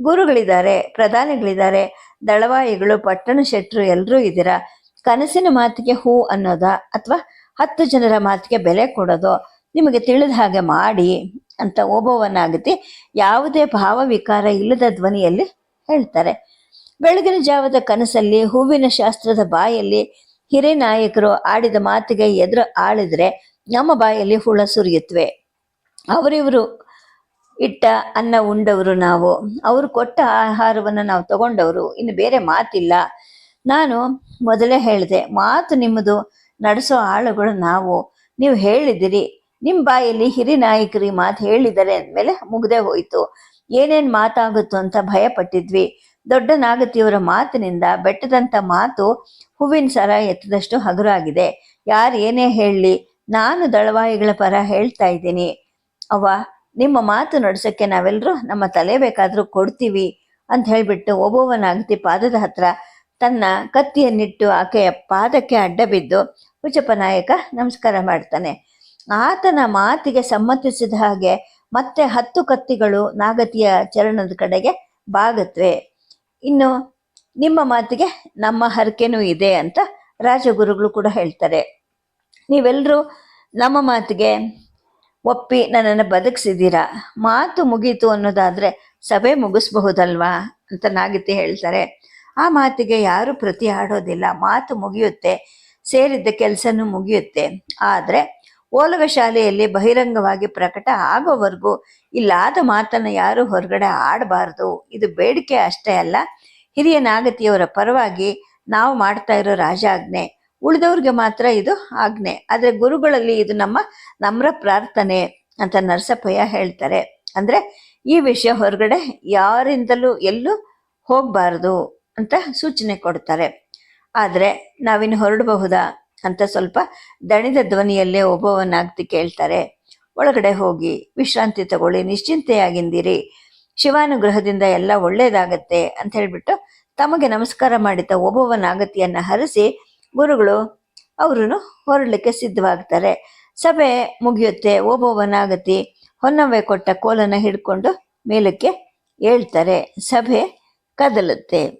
ಗುರುಗಳಿದ್ದಾರೆ, ಪ್ರಧಾನಿಗಳಿದ್ದಾರೆ, ದಳವಾಯಿಗಳು, ಪಟ್ಟಣ ಶೆಟ್ಟರು ಎಲ್ಲರೂ ಇದ್ದೀರಾ? ಕನಸಿನ ಮಾತಿಗೆ ಹೂ ಅನ್ನೋದ? ಅಥವಾ ಹತ್ತು ಜನರ ಮಾತಿಗೆ ಬೆಲೆ ಕೊಡೋದು? ನಿಮಗೆ ತಿಳಿದ ಹಾಗೆ ಮಾಡಿ ಅಂತ ಓಬವ್ವನಾಗತಿ ಯಾವುದೇ ಭಾವವಿಕಾರ ಇಲ್ಲದ ಧ್ವನಿಯಲ್ಲಿ ಹೇಳ್ತಾರೆ. ಬೆಳಗಿನ ಜಾವದ ಕನಸಲ್ಲಿ, ಹೂವಿನ ಶಾಸ್ತ್ರದ ಬಾಯಲ್ಲಿ ಹಿರಿಯ ನಾಯಕರು ಆಡಿದ ಮಾತಿಗೆ ಎದುರು ಆಳಿದ್ರೆ ನಮ್ಮ ಬಾಯಲ್ಲಿ ಹುಳ ಸುರಿಯುತ್ತವೆ. ಅವರಿವರು ಇಟ್ಟ ಅನ್ನ ಉಂಡವರು ನಾವು. ಅವರು ಕೊಟ್ಟ ಆಹಾರವನ್ನು ನಾವು ತಗೊಂಡವರು. ಇನ್ನು ಬೇರೆ ಮಾತಿಲ್ಲ. ನಾನು ಮೊದಲೇ ಹೇಳಿದೆ, ಮಾತು ನಿಮ್ಮದು ನಡೆಸೋ ಆಳುಗಳು ನಾವು. ನೀವು ಹೇಳಿದಿರಿ ನಿಮ್ಮ ಬಾಯಲ್ಲಿ ಹಿರಿ ನಾಯಕರಿ ಮಾತು ಹೇಳಿದರೆ ಅಂದಮೇಲೆ ಮುಗ್ದೇ ಹೋಯಿತು. ಏನೇನು ಮಾತಾಗುತ್ತೋ ಅಂತ ಭಯಪಟ್ಟಿದ್ವಿ. ದೊಡ್ಡ ನಾಗತಿಯವರ ಮಾತಿನಿಂದ ಬೆಟ್ಟದಂತ ಮಾತು ಹೂವಿನ ಸರ ಎತ್ತದಷ್ಟು ಹಗುರಾಗಿದೆ. ಯಾರು ಏನೇ ಹೇಳಲಿ ನಾನು ದಳವಾಯಿಗಳ ಪರ ಹೇಳ್ತಾ ಇದ್ದೀನಿ. ಅವ್ವ, ನಿಮ್ಮ ಮಾತು ನಡೆಸೋಕ್ಕೆ ನಾವೆಲ್ಲರೂ ನಮ್ಮ ತಲೆ ಬೇಕಾದರೂ ಕೊಡ್ತೀವಿ ಅಂತ ಹೇಳ್ಬಿಟ್ಟು ಒಬ್ಬೊಬ್ಬನಾಗತಿ ಪಾದದ ಹತ್ರ ತನ್ನ ಕತ್ತಿಯನ್ನಿಟ್ಟು ಆಕೆಯ ಪಾದಕ್ಕೆ ಅಡ್ಡ ಬಿದ್ದು, ಹುಚ್ಚಪ್ಪ ನಾಯಕ, ನಮಸ್ಕಾರ ಮಾಡ್ತಾನೆ. ಆತನ ಮಾತಿಗೆ ಸಮ್ಮತಿಸಿದ ಹಾಗೆ ಮತ್ತೆ ಹತ್ತು ಕತ್ತಿಗಳು ನಾಗತಿಯ ಚರಣದ ಕಡೆಗೆ ಬಾಗತ್ವೆ. ಇನ್ನು ನಿಮ್ಮ ಮಾತಿಗೆ ನಮ್ಮ ಹರಕೆನೂ ಇದೆ ಅಂತ ರಾಜಗುರುಗಳು ಕೂಡ ಹೇಳ್ತಾರೆ. ನೀವೆಲ್ಲರೂ ನಮ್ಮ ಮಾತಿಗೆ ಒಪ್ಪಿ ನನ್ನನ್ನು ಬದುಕಿಸಿದ್ದೀರಾ? ಮಾತು ಮುಗೀತು ಅನ್ನೋದಾದರೆ ಸಭೆ ಮುಗಿಸ್ಬಹುದಲ್ವಾ ಅಂತ ನಾಗತಿ ಹೇಳ್ತಾರೆ. ಆ ಮಾತಿಗೆ ಯಾರು ಪ್ರತಿ ಆಡೋದಿಲ್ಲ ಮಾತು ಮುಗಿಯುತ್ತೆ, ಸೇರಿದ್ದ ಕೆಲಸನೂ ಮುಗಿಯುತ್ತೆ. ಆದರೆ ಓಲಗ ಶಾಲೆಯಲ್ಲಿ ಬಹಿರಂಗವಾಗಿ ಪ್ರಕಟ ಆಗೋವರೆಗೂ ಇಲ್ಲಾದ ಮಾತನ್ನು ಯಾರು ಹೊರಗಡೆ ಆಡಬಾರ್ದು. ಇದು ಬೇಡಿಕೆ ಅಷ್ಟೇ ಅಲ್ಲ. ಹಿರಿಯ ನಾಗತಿಯವರ ಪರವಾಗಿ ನಾವು ಮಾಡ್ತಾ ಇರೋ ರಾಜಾಜ್ಞೆ. ಉಳಿದವ್ರಿಗೆ ಮಾತ್ರ ಇದು ಆಜ್ಞೆ. ಆದರೆ ಗುರುಗಳಲ್ಲಿ ಇದು ನಮ್ಮ ನಮ್ರ ಪ್ರಾರ್ಥನೆ ಅಂತ ನರಸಪ್ಪಯ್ಯ ಹೇಳ್ತಾರೆ. ಅಂದ್ರೆ ಈ ವಿಷಯ ಹೊರಗಡೆ ಯಾರಿಂದಲೂ ಎಲ್ಲೂ ಹೋಗಬಾರ್ದು ಅಂತ ಸೂಚನೆ ಕೊಡ್ತಾರೆ. ಆದರೆ ನಾವಿನ್ನು ಹೊರಡಬಹುದಾ? ಅಂತ ಸ್ವಲ್ಪ ದಣಿದ ಧ್ವನಿಯಲ್ಲೇ ಒಬ್ಬವನಾಗ್ತಿ ಕೇಳ್ತಾರೆ. ಒಳಗಡೆ ಹೋಗಿ, ವಿಶ್ರಾಂತಿ ತಗೊಳ್ಳಿ, ನಿಶ್ಚಿಂತೆಯಾಗಿಂದಿರಿ. ಶಿವಾನುಗ್ರಹದಿಂದ ಎಲ್ಲ ಒಳ್ಳೇದಾಗತ್ತೆ ಅಂತ ಹೇಳ್ಬಿಟ್ಟು ತಮಗೆ ನಮಸ್ಕಾರ ಮಾಡಿದ ಒಬ್ಬವನಾಗತಿಯನ್ನು ಹರಿಸಿ ಗುರುಗಳು ಅವರನ್ನು ಹೊರಡಲಿಕ್ಕೆ ಸಿದ್ಧವಾಗ್ತಾರೆ. ಸಭೆ ಮುಗಿಯುತ್ತೆ, ಒಬ್ಬವನಾಗತಿ ಹೊನ್ನವೇ ಕೊಟ್ಟ ಕೋಲನ್ನು ಹಿಡ್ಕೊಂಡು ಮೇಲಕ್ಕೆ ಹೇಳ್ತಾರೆ ಸಭೆ ಕದಲುತ್ತೆ.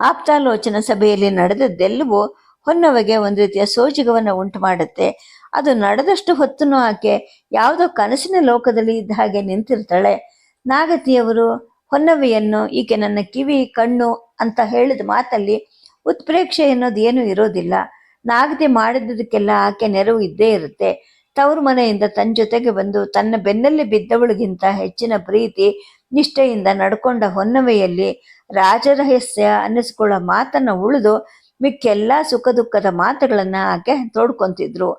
ಆಪ್ತಾಲೋಚನಾ ಸಭೆಯಲ್ಲಿ ನಡೆದದ್ದೆಲ್ಲವೂ ಹೊನ್ನವೆಗೆ ಒಂದು ರೀತಿಯ ಸೋಜಿಗವನ್ನು ಉಂಟು ಮಾಡುತ್ತೆ ಅದು ನಡೆದಷ್ಟು ಹೊತ್ತನ್ನು ಆಕೆ ಯಾವುದೋ ಕನಸಿನ ಲೋಕದಲ್ಲಿ ಇದ್ದ ಹಾಗೆ ನಿಂತಿರ್ತಾಳೆ. ನಾಗತಿಯವರು ಹೊನ್ನವೆಯನ್ನು ಈಕೆ ನನ್ನ ಕಿವಿ, ಕಣ್ಣು ಅಂತ ಹೇಳಿದ ಮಾತಲ್ಲಿ ಉತ್ಪ್ರೇಕ್ಷೆ ಅನ್ನೋದು ಏನು ಇರೋದಿಲ್ಲ. ನಾಗತಿ ಮಾಡಿದ್ದಕ್ಕೆಲ್ಲ ಆಕೆ ನೆರವು ಇದ್ದೇ ಇರುತ್ತೆ. ತವರು ಮನೆಯಿಂದ ತನ್ನ ಜೊತೆಗೆ ಬಂದು ತನ್ನ ಬೆನ್ನಲ್ಲಿ ಬಿದ್ದವಳಿಗಿಂತ ಹೆಚ್ಚಿನ ಪ್ರೀತಿ, ನಿಷ್ಠೆಯಿಂದ ನಡ್ಕೊಂಡ ಹೊನ್ನವೆಯಲ್ಲಿ ರಾಜರಹಸ್ಯ ಅನ್ನಿಸ್ಕೊಳ್ಳೋ ಮಾತನ್ನು ಉಳಿದು ಮಿಕ್ಕೆಲ್ಲ ಸುಖ ದುಃಖದ ಮಾತುಗಳನ್ನ ಆಕೆ ತೋಡ್ಕೊಂತಿದ್ರು.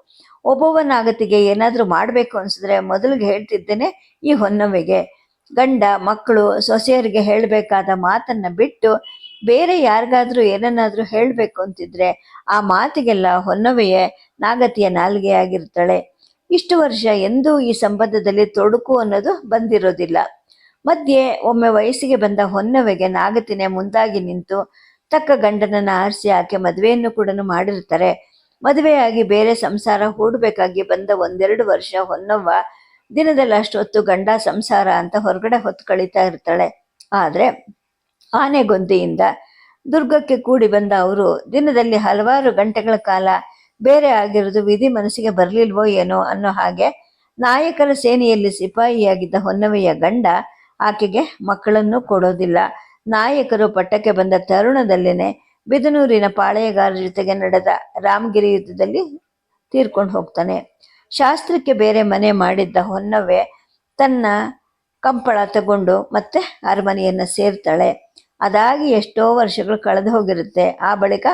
ಒಬ್ಬೊಬ್ಬನಾಗತಿಗೆ ಏನಾದ್ರೂ ಮಾಡ್ಬೇಕು ಅನ್ಸಿದ್ರೆ ಮೊದಲಿಗೆ ಹೇಳ್ತಿದ್ದೇನೆ ಈ ಹೊನ್ನವೆಗೆ ಗಂಡ, ಮಕ್ಕಳು, ಸೊಸೆಯರಿಗೆ ಹೇಳಬೇಕಾದ ಮಾತನ್ನ ಬಿಟ್ಟು ಬೇರೆ ಯಾರಿಗಾದ್ರೂ ಏನನ್ನಾದ್ರೂ ಹೇಳಬೇಕು ಅಂತಿದ್ರೆ ಆ ಮಾತಿಗೆಲ್ಲ ಹೊನ್ನವೆಯೇ ನಾಗತಿಯ ನಾಲ್ಗೆಯಾಗಿರ್ತಾಳೆ ಇಷ್ಟು ವರ್ಷ ಎಂದೂ ಈ ಸಂಬಂಧದಲ್ಲಿ ತೊಡಕು ಅನ್ನೋದು ಬಂದಿರೋದಿಲ್ಲ. ಮಧ್ಯೆ ಒಮ್ಮೆ ವಯಸ್ಸಿಗೆ ಬಂದ ಹೊನ್ನವೆಗೆ ನಾಗತಿನೇ ಮುಂದಾಗಿ ನಿಂತು ತಕ್ಕ ಗಂಡನನ್ನ ಆರಿಸಿ ಆಕೆ ಮದುವೆಯನ್ನು ಕೂಡ ಮಾಡಿರ್ತಾರೆ. ಮದುವೆಯಾಗಿ ಬೇರೆ ಸಂಸಾರ ಹೂಡಬೇಕಾಗಿ ಬಂದ ಒಂದೆರಡು ವರ್ಷ ಹೊನ್ನವ್ವ ದಿನದಲ್ಲಿ ಅಷ್ಟೊತ್ತು ಗಂಡ ಸಂಸಾರ ಅಂತ ಹೊರಗಡೆ ಹೊತ್ತು ಕಳೀತಾ ಇರ್ತಾಳೆ. ಆದರೆ ಆನೆಗೊಂದಿಯಿಂದ ದುರ್ಗಕ್ಕೆ ಕೂಡಿ ಬಂದ ಅವರು ದಿನದಲ್ಲಿ ಹಲವಾರು ಗಂಟೆಗಳ ಕಾಲ ಬೇರೆ ಆಗಿರೋದು ವಿಧಿ ಮನಸ್ಸಿಗೆ ಬರಲಿಲ್ವೋ ಏನೋ ಅನ್ನೋ ಹಾಗೆ ನಾಯಕರ ಸೇನೆಯಲ್ಲಿ ಸಿಪಾಯಿಯಾಗಿದ್ದ ಹೊನ್ನವೆಯ ಗಂಡ ಆಕೆಗೆ ಮಕ್ಕಳನ್ನು ಕೊಡೋದಿಲ್ಲ. ನಾಯಕರು ಪಟ್ಟಕ್ಕೆ ಬಂದ ತರುಣದಲ್ಲೇನೆ ಬಿದನೂರಿನ ಪಾಳೆಯಗಾರರ ಜೊತೆಗೆ ನಡೆದ ರಾಮಗಿರಿ ಯುದ್ಧದಲ್ಲಿ ತೀರ್ಕೊಂಡು ಹೋಗ್ತಾನೆ. ಶಾಸ್ತ್ರಕ್ಕೆ ಬೇರೆ ಮನೆ ಮಾಡಿದ್ದ ಹೊನ್ನವೆ ತನ್ನ ಕಂಪಳ ತಗೊಂಡು ಮತ್ತೆ ಅರಮನೆಯನ್ನು ಸೇರ್ತಾಳೆ. ಅದಾಗಿ ಎಷ್ಟೋ ವರ್ಷಗಳು ಕಳೆದು ಹೋಗಿರುತ್ತೆ. ಆ ಬಳಿಕ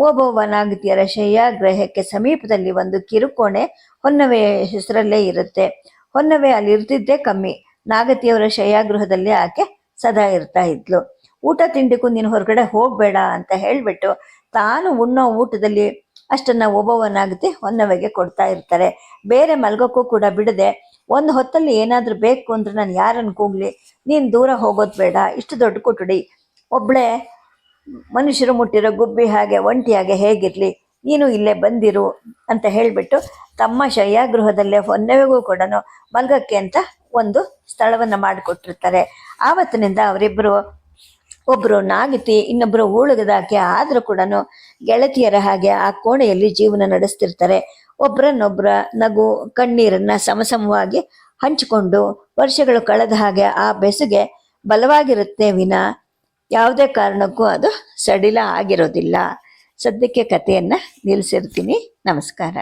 ಓಬವ್ವ ನಾಗತಿಯರ ಶಯ್ಯಾಗ್ರಹಕ್ಕೆ ಸಮೀಪದಲ್ಲಿ ಒಂದು ಕಿರುಕೋಣೆ ಹೊನ್ನವೆಯ ಹೆಸರಲ್ಲೇ ಇರುತ್ತೆ. ಹೊನ್ನವೆ ಅಲ್ಲಿ ಇರ್ತಿದ್ದೇ ಕಮ್ಮಿ. ನಾಗತಿಯವರ ಶಯ್ಯಾಗೃಹದಲ್ಲಿ ಆಕೆ ಸದಾ ಇರ್ತಾ ಇದ್ಲು. ಊಟ ತಿಂಡಿಗೂ ನೀನು ಹೊರಗಡೆ ಹೋಗಬೇಡ ಅಂತ ಹೇಳಿಬಿಟ್ಟು ತಾನು ಉಣ್ಣೋ ಊಟದಲ್ಲಿ ಅಷ್ಟನ್ನ ಒಬ್ಬವನಾಗತಿ ಹೊನ್ನವೆಗೆ ಕೊಡ್ತಾ ಇರ್ತಾರೆ. ಬೇರೆ ಮಲ್ಗೋಕ್ಕೂ ಕೂಡ ಬಿಡದೆ ಒಂದು ಹೊತ್ತಲ್ಲಿ ಏನಾದರೂ ಬೇಕು ಅಂದ್ರೆ ನಾನು ಯಾರನ್ನು ಕೂಗ್ಲಿ? ನೀನು ದೂರ ಹೋಗೋದು ಬೇಡ. ಇಷ್ಟು ದೊಡ್ಡ ಕೊಠಡಿ. ಒಬ್ಳೆ ಮನುಷ್ಯರು ಮುಟ್ಟಿರೋ ಗುಬ್ಬಿ ಹಾಗೆ ಒಂಟಿಯಾಗೆ ಹೇಗಿರಲಿ? ನೀನು ಇಲ್ಲೇ ಬಂದಿರು ಅಂತ ಹೇಳಿಬಿಟ್ಟು ತಮ್ಮ ಶಯ್ಯಾಗೃಹದಲ್ಲೇ ಹೊನ್ನವೆಗೂ ಕೂಡ ಮಲ್ಗಕ್ಕೆ ಅಂತ ಒಂದು ಸ್ಥಳವನ್ನು ಮಾಡಿಕೊಟ್ಟಿರ್ತಾರೆ. ಆವತ್ತಿನಿಂದ ಅವರಿಬ್ಬರು ಒಬ್ಬರು ನಾಗತಿ ಇನ್ನೊಬ್ಬರು ಊಳುಗದಾಕೆ ಆದರೂ ಕೂಡ ಗೆಳತಿಯರ ಹಾಗೆ ಆ ಕೋಣೆಯಲ್ಲಿ ಜೀವನ ನಡೆಸ್ತಿರ್ತಾರೆ. ಒಬ್ಬರನ್ನೊಬ್ಬರ ನಗು, ಕಣ್ಣೀರನ್ನ ಸಮಸಮವಾಗಿ ಹಂಚಿಕೊಂಡು ವರ್ಷಗಳು ಕಳೆದ ಹಾಗೆ ಆ ಬೆಸುಗೆ ಬಲವಾಗಿರುತ್ತೆ ವಿನ ಯಾವುದೇ ಕಾರಣಕ್ಕೂ ಅದು ಸಡಿಲ ಆಗಿರೋದಿಲ್ಲ. ಸದ್ಯಕ್ಕೆ ಕಥೆಯನ್ನು ನಿಲ್ಲಿಸಿರ್ತೀನಿ ನಮಸ್ಕಾರ.